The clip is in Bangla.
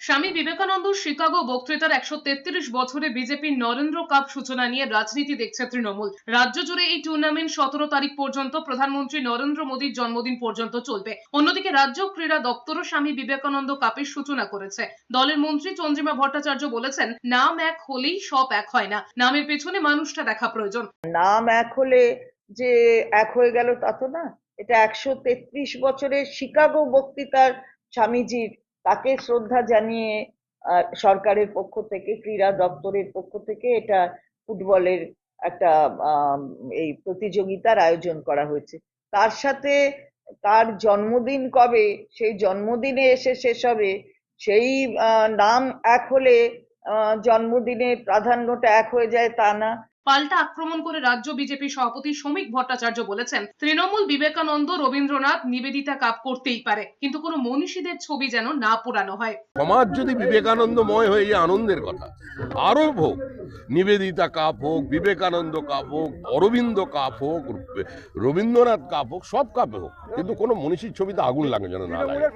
স্বামী বিবেকানন্দ শিকাগো বক্তৃতার একশো তেত্রিশ বছরে বিজেপির নরেন্দ্র কাপ সূচনা নিয়ে রাজনীতি দেখছে তৃণমূল। রাজ্য জুড়ে এই টুর্নামেন্ট সতেরো তারিখ পর্যন্ত প্রধানমন্ত্রী নরেন্দ্র মোদীর জন্মদিন পর্যন্ত চলবে। অন্যদিকে রাজ্য ক্রীড়া দপ্তরও স্বামী বিবেকানন্দ কাপের সূচনা করেছে। দলের মন্ত্রী চন্দ্রিমা ভট্টাচার্য বলেছেন, নাম এক হলেই সব এক হয় না। নামের পেছনে মানুষটা দেখা প্রয়োজন। নাম এক হলে যে এক হয়ে গেল তা তো না। এটা একশো তেত্রিশ বছরের শিকাগো বক্তৃতার স্বামীজির তাকে শ্রদ্ধা জানিয়ে সরকারের পক্ষ থেকে, ক্রীড়া দপ্তরের পক্ষ থেকে এটা ফুটবলের একটা এই প্রতিযোগিতার আয়োজন করা হয়েছে। তার সাথে তার জন্মদিন কবে, সেই জন্মদিনে এসে শেষ হবে, সেই নাম এক হলে জন্মদিনের প্রাধান্যটা এক হয়ে যায় তা না। পাল্টা আক্রমণ করে রাজ্য বিজেপি সভাপতি শ্রমিক ভট্টাচার্য বলেছেন, তৃণমূল বিবেকানন্দ রবীন্দ্রনাথ নিবেদিতা কাপ করতেই পারে, কিন্তু কোনো মনীষীদের ছবি যেন না পোড়ানো হয়। সমাজ যদি বিবেকানন্দময় হয়ে আনন্দের কথা। আরও হোক নিবেদিতা কাপ হোক, বিবেকানন্দ কাপ হোক, অরবিন্দ কাপ হোক, রবীন্দ্রনাথ কাপ হোক, সব কাপে হোক, কিন্তু কোনো মনীষীর ছবিতে আগুন লাগে যেন না লাগে।